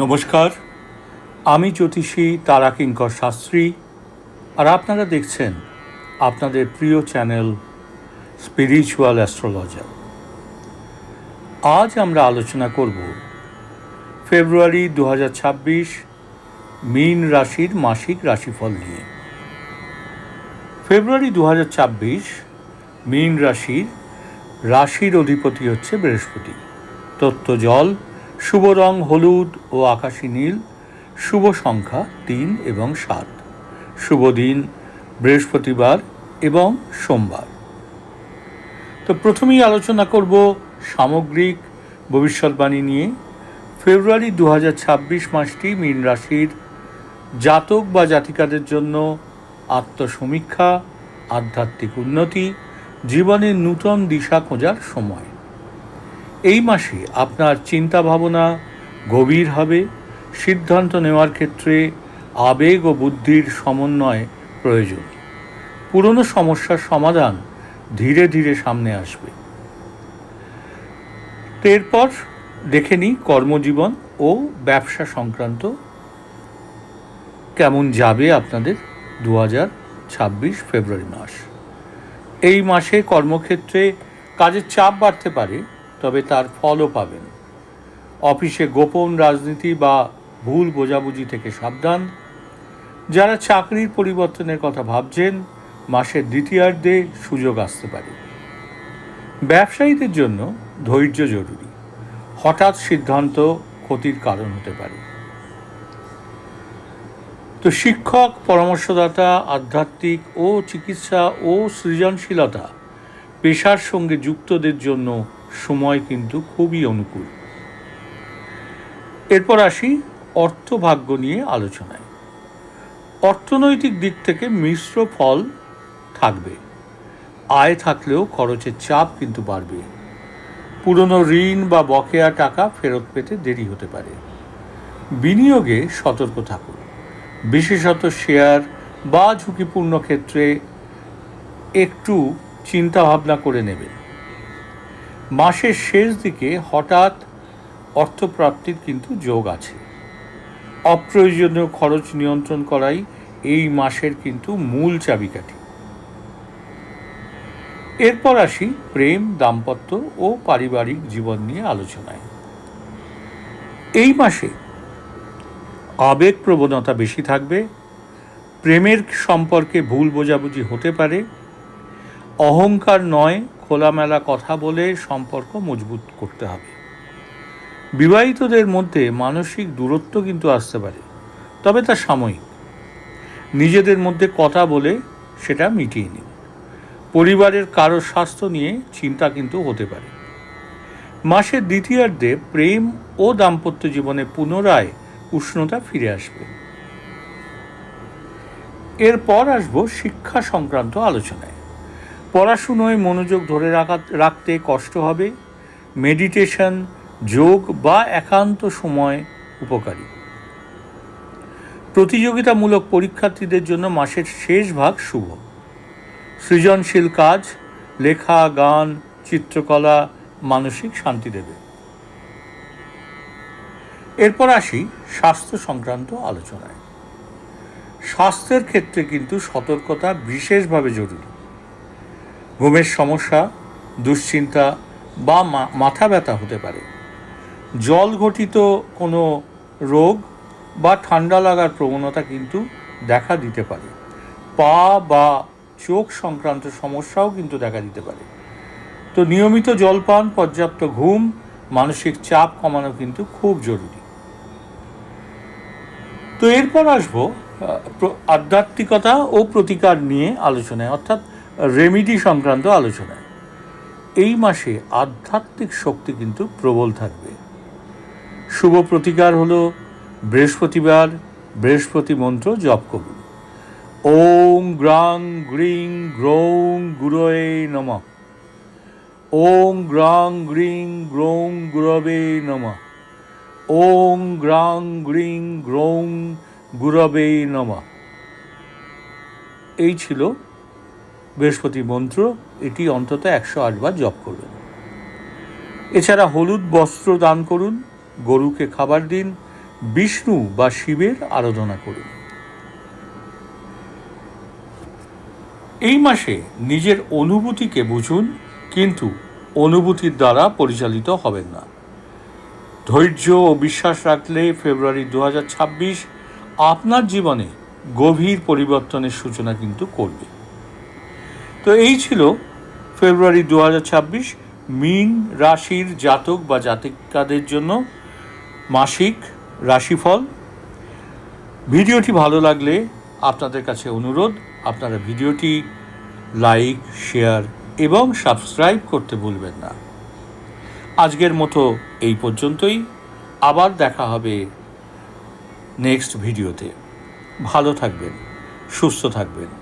নমস্কার। আমি জ্যোতিষী তারা কিঙ্কর শাস্ত্রী, আর আপনারা দেখছেন আপনাদের প্রিয় চ্যানেল স্পিরিচুয়াল অ্যাস্ট্রোলজার। আজ আমরা আলোচনা করব ফেব্রুয়ারি দু মীন রাশির মাসিক রাশিফল নিয়ে। ফেব্রুয়ারি দু মীন রাশির রাশির অধিপতি হচ্ছে বৃহস্পতি। তত্ত্ব জল শুভ রং হলুদ ও আকাশী নীল, শুভ সংখ্যা তিন এবং সাত। শুভ দিন, বৃহস্পতিবার এবং সোমবার। তো প্রথমেই আলোচনা করব সামগ্রিক ভবিষ্যৎবাণী নিয়ে। ফেব্রুয়ারি দু হাজার ছাব্বিশ মাসটি মীন রাশির জাতক বা জাতিকাদের জন্য আত্মসমীক্ষা, আধ্যাত্মিক উন্নতি জীবনের নূতন দিশা খোঁজার সময়। এই মাসে আপনার চিন্তা ভাবনা গভীর হবে। সিদ্ধান্ত নেওয়ার ক্ষেত্রে আবেগ ও বুদ্ধির সমন্বয় প্রয়োজন। পুরনো সমস্যার সমাধান ধীরে ধীরে সামনে আসবে। এরপর দেখে নিই কর্মজীবন ও ব্যবসা সংক্রান্ত কেমন যাবে আপনাদের দু ছাব্বিশ ফেব্রুয়ারি মাস। এই মাসে কর্মক্ষেত্রে কাজের চাপ বাড়তে পারে তবে তার ফলও পাবেন। অফিসে গোপন রাজনীতি বা ভুল বোঝাবুঝি থেকে সাবধান। যারা চাকরির পরিবর্তনের কথা ভাবছেন, মাসের দ্বিতীয়ার্ধে সুযোগ আসতে পারে। ব্যবসায়ীদের জন্য ধৈর্য জরুরি। হঠাৎ সিদ্ধান্ত ক্ষতির কারণ হতে পারে। তো শিক্ষক, পরামর্শদাতা, আধ্যাত্মিক ও চিকিৎসা ও সৃজনশীলতা পেশার সঙ্গে যুক্তদের জন্য সময় কিন্তু খুবই অনুকূল। এরপর আসি অর্থভাগ্য নিয়ে আলোচনায়। অর্থনৈতিক দিক থেকে মিশ্র ফল থাকবে। আয় থাকলেও খরচের চাপ কিন্তু বাড়বে। পুরনো ঋণ বা বকেয়া টাকা ফেরত পেতে দেরি হতে পারে। বিনিয়োগে সতর্ক থাকুন। বিশেষত শেয়ার বা ঝুঁকিপূর্ণ ক্ষেত্রে একটু চিন্তাভাবনা করে নেবেন। মাসের শেষ দিকে হঠাৎ অর্থপ্রাপ্তির কিন্তু যোগ আছে। অপ্রয়োজনীয় খরচ নিয়ন্ত্রণ করাই এই মাসের কিন্তু মূল চাবিকাঠি। এরপর আসি প্রেম, দাম্পত্য ও পারিবারিক জীবন নিয়ে আলোচনায়। এই মাসে আবেগ প্রবণতা বেশি থাকবে, প্রেমের সম্পর্কে ভুল বোঝাবুঝি হতে পারে, অহংকার নয় খোলামেলা কথা বলে সম্পর্ক মজবুত করতে হবে। বিবাহিতদের মধ্যে মানসিক দূরত্ব কিন্তু আসতে পারে, তবে তা সাময়িক। নিজেদের মধ্যে কথা বলে সেটা মিটিয়ে নিন। পরিবারের কারও স্বাস্থ্য নিয়ে চিন্তা কিন্তু হতে পারে। মাসের দ্বিতীয়ার্ধে প্রেম ও দাম্পত্য জীবনে পুনরায় উষ্ণতা ফিরে আসবে। এরপর আসব শিক্ষা সংক্রান্ত আলোচনায়। পড়াশুনোয় মনোযোগ ধরে রাখা, রাখতে কষ্ট হবে। মেডিটেশন, যোগ বা একান্ত সময় উপকারী। প্রতিযোগিতামূলক পরীক্ষার্থীদের জন্য মাসের শেষ ভাগ শুভ। সৃজনশীল কাজ, লেখা, গান, চিত্রকলা মানসিক শান্তি দেবে। এরপর আসি স্বাস্থ্য সংক্রান্ত আলোচনায়। স্বাস্থ্যের ক্ষেত্রে কিন্তু সতর্কতা বিশেষভাবে জরুরি। ঘুমের সমস্যা, দুশ্চিন্তা বা মাথা ব্যথা হতে পারে। জল ঘটিত কোনো রোগ বা ঠান্ডা লাগার প্রবণতা কিন্তু দেখা দিতে পারে। পা বা চোখ সংক্রান্ত সমস্যাও কিন্তু দেখা দিতে পারে। তো নিয়মিত জলপান, পর্যাপ্ত ঘুম, মানসিক চাপ কমানো কিন্তু খুব জরুরি। তো এরপর আসব আধ্যাত্মিকতা ও প্রতিকার নিয়ে আলোচনায়। অর্থাৎ রেমিডি সংক্রান্ত আলোচনায় এই মাসে আধ্যাত্মিক শক্তি কিন্তু প্রবল থাকবে। শুভ প্রতিকার হলো বৃহস্পতিবার বৃহস্পতি মন্ত্র জপ করুন। ওম গ্রাং গ্রিং গ্রৌং গুরয়ে নম। ওম গ্রাং গ্রিং গ্রৌং গুরবে নম। ওং গ্রাং গ্রিং গ্রৌং গুরবে নম। এই ছিল বৃহস্পতি মন্ত্র, এটি অন্তত একশো আটবার জপ করবেন এছাড়া হলুদ বস্ত্র দান করুন, গরুকে খাবার দিন, বিষ্ণু বা শিবের আরাধনা করুন। এই মাসে নিজের অনুভূতিকে বুঝুন, কিন্তু অনুভূতির দ্বারা পরিচালিত হবেন না। ধৈর্য ও বিশ্বাস রাখলে ফেব্রুয়ারি দু হাজার ছাব্বিশ আপনার জীবনে গভীর পরিবর্তনের সূচনা কিন্তু করবে। তো এই ছিল ফেব্রুয়ারি দু মিন রাশির জাতক বা জাতিকাদের জন্য মাসিক রাশিফল। ভিডিওটি ভালো লাগলে আপনাদের কাছে অনুরোধ, আপনারা ভিডিওটি লাইক, শেয়ার এবং সাবস্ক্রাইব করতে ভুলবেন না। আজকের মতো এই পর্যন্তই। আবার দেখা হবে নেক্সট ভিডিওতে। ভালো থাকবেন, সুস্থ থাকবেন।